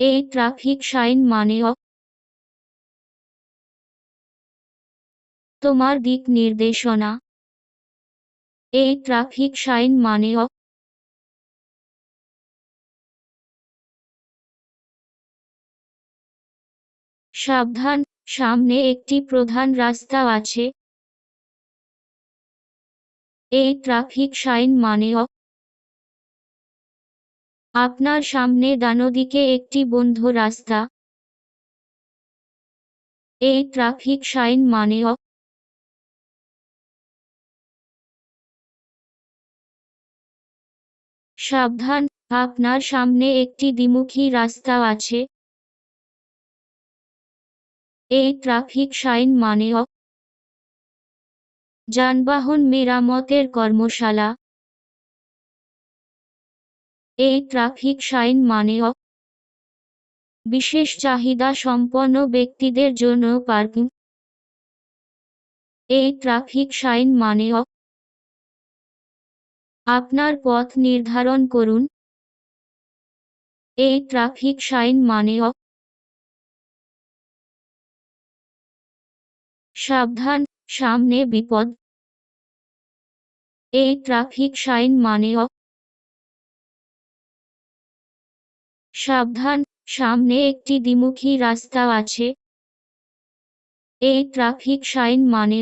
এই traffic sign মানে তোমার দিক নির্দেশনা। এই ট্রাফিক সাইন মানে সাবধান, সামনে একটি প্রধান রাস্তা আছে। এই ট্রাফিক সাইন মানে অ আপনার সামনে ডানদিকে একটি বন্ধ রাস্তা। এই ট্রাফিক সাইন মানে অ সাবধান, আপনার সামনে একটি দ্বিমুখী রাস্তা আছে। এই ট্রাফিক সাইন মানে অ যানবাহন মেরামতের কর্মশালা। এই ট্রাফিক সাইন মানে বিশেষ চাহিদা সম্পন্ন ব্যক্তিদের জন্য পার্কিং। এই ট্রাফিক সাইন মানে আপনার পথ নির্ধারণ করুন। এই ট্রাফিক সাইন মানে সাবধান, সামনে বিপদ। এই ট্রাফিক সাইন মানে সাবধান, সামনে একটি দ্বিমুখী রাস্তা আছে। এই ট্রাফিক সাইন মানে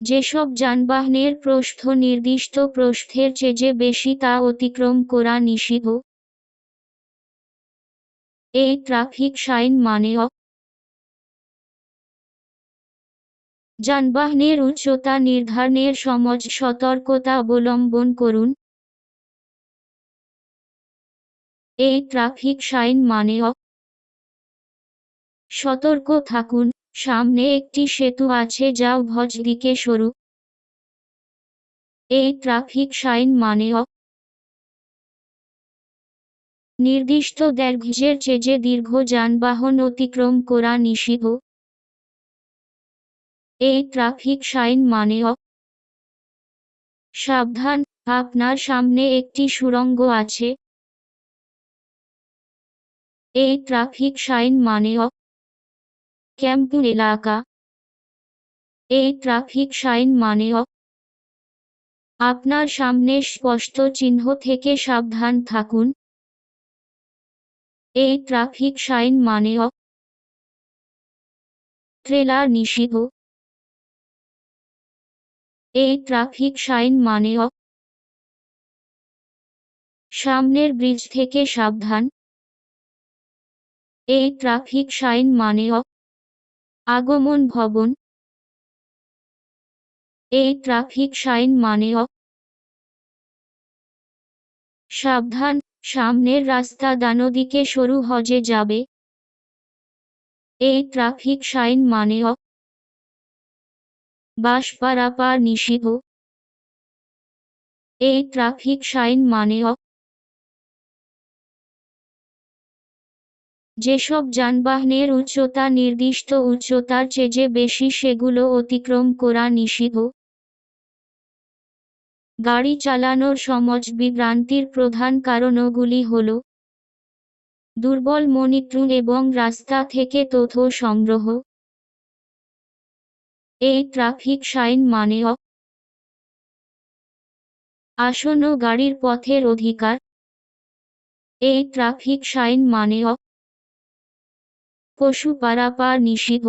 যেসব যানবাহনের প্রস্থ নির্দিষ্ট প্রস্থের চেয়ে যে বেশি তা অতিক্রম করা নিষিদ্ধ। এই ট্রাফিক সাইন মানে যানবাহনের উচ্চতা নির্ধারণের সমজ সতর্কতা অবলম্বন করুন। এই ট্রাফিক সাইন মানে সতর্ক থাকুন, সামনে একটি সেতু আছে যা ভজ দিকে সরু। এই ট্রাফিক সাইন মানে নির্দিষ্ট দৈর্ঘ্যের চেয়ে দীর্ঘ যানবাহন অতিক্রম করা নিষিদ্ধ। এই ট্রাফিক সাইন মানে সাবধান, আপনার সামনে একটি সুড়ঙ্গ আছে। এই ট্রাফিক সাইন মানে অ এলাকা। এই ট্রাফিক সাইন মানে অ আপনার সামনে স্পষ্ট চিহ্ন থেকে সাবধান থাকুন। এই ট্রাফিক সাইন মানে অ ট্রেলার নিষিদ্ধ। এই ট্রাফিক সাইন মানে অ সামনের ব্রিজ থেকে সাবধান। এই ট্রাফিক সাইন মানে আগমন ভবন। এই ট্রাফিক সাইন মানে সাবধান, সামনের রাস্তা ডানদিকে সরু হজে যাবে। এই ট্রাফিক সাইন মানে বাস পারাপার নিষিদ্ধ। এই ট্রাফিক সাইন মানে অ যেসব যানবাহনের উচ্চতা নির্দিষ্ট উচ্চতার চেয়ে যে বেশি সেগুলো অতিক্রম করা নিষিদ্ধ। গাড়ি চালানোর সমজ বিভ্রান্তির প্রধান কারণগুলি হল দুর্বল মনিটরিং এবং রাস্তা থেকে তথ্য সংগ্রহ। এই ট্রাফিক সাইন মানে আসন্ন গাড়ির পথের অধিকার। এই ট্রাফিক সাইন মানে পশু পারাপার নিষিদ্ধ।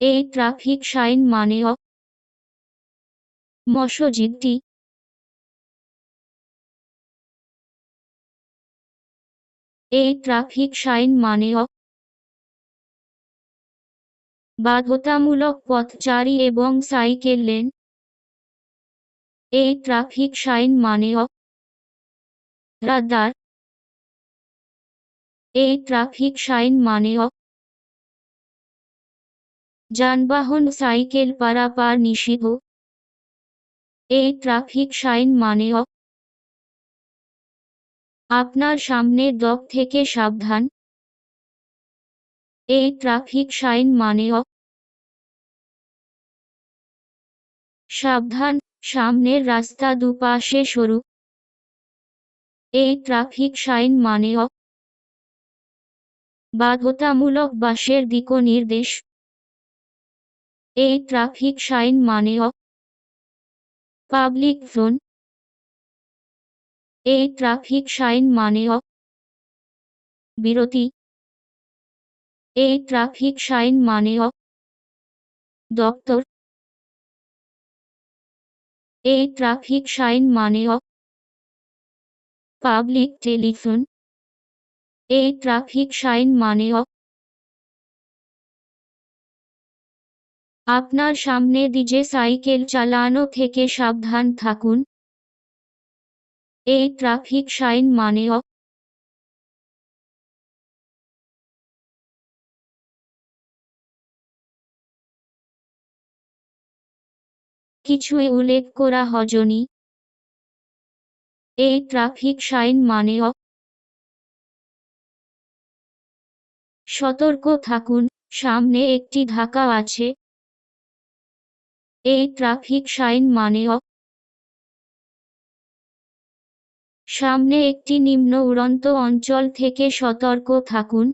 এই ট্রাফিক সাইন মানে অ মৎস্যজীবটি এই ট্রাফিক সাইন মানে বাধ্যতামূলক পথচারী এবং সাইকেল লেন। এই ট্রাফিক সাইন মানে রাদার এই ট্রাফিক সাইন মানে যানবাহন সাইকেল পারাপার নিষিদ্ধ। এই ট্রাফিক সাইন মানে আপনার সামনে ডক থেকে সাবধান। এই ট্রাফিক সাইন মানে সাবধান সামনের রাস্তা দুপাশে সরু। এই ট্রাফিক সাইন মানে বাধ্যতামূলক বাসের দিক নির্দেশ এই ট্রাফিক সাইন মানে পাবলিক জোন। এই ট্রাফিক সাইন মানে বিরতি। এই ট্রাফিক সাইন মানে দপ্তর। এই ট্রাফিক সাইন মানে পাবলিক টেলিফোন। এই ট্রাফিক সাইন মানে আপনার সামনে দিজে সাইকেল চালানো থেকে সাবধান থাকুন। এই ট্রাফিক সাইন মানে কিছুই উল্লেখ করা হজনি। এই ট্রাফিক সাইন মানে সতর্ক থাকুন, সামনে একটি ঢাকা আছে। এই ট্রাফিক সাইন মানে সামনে একটি নিম্ন উড়ন্ত অঞ্চল থেকে সতর্ক থাকুন।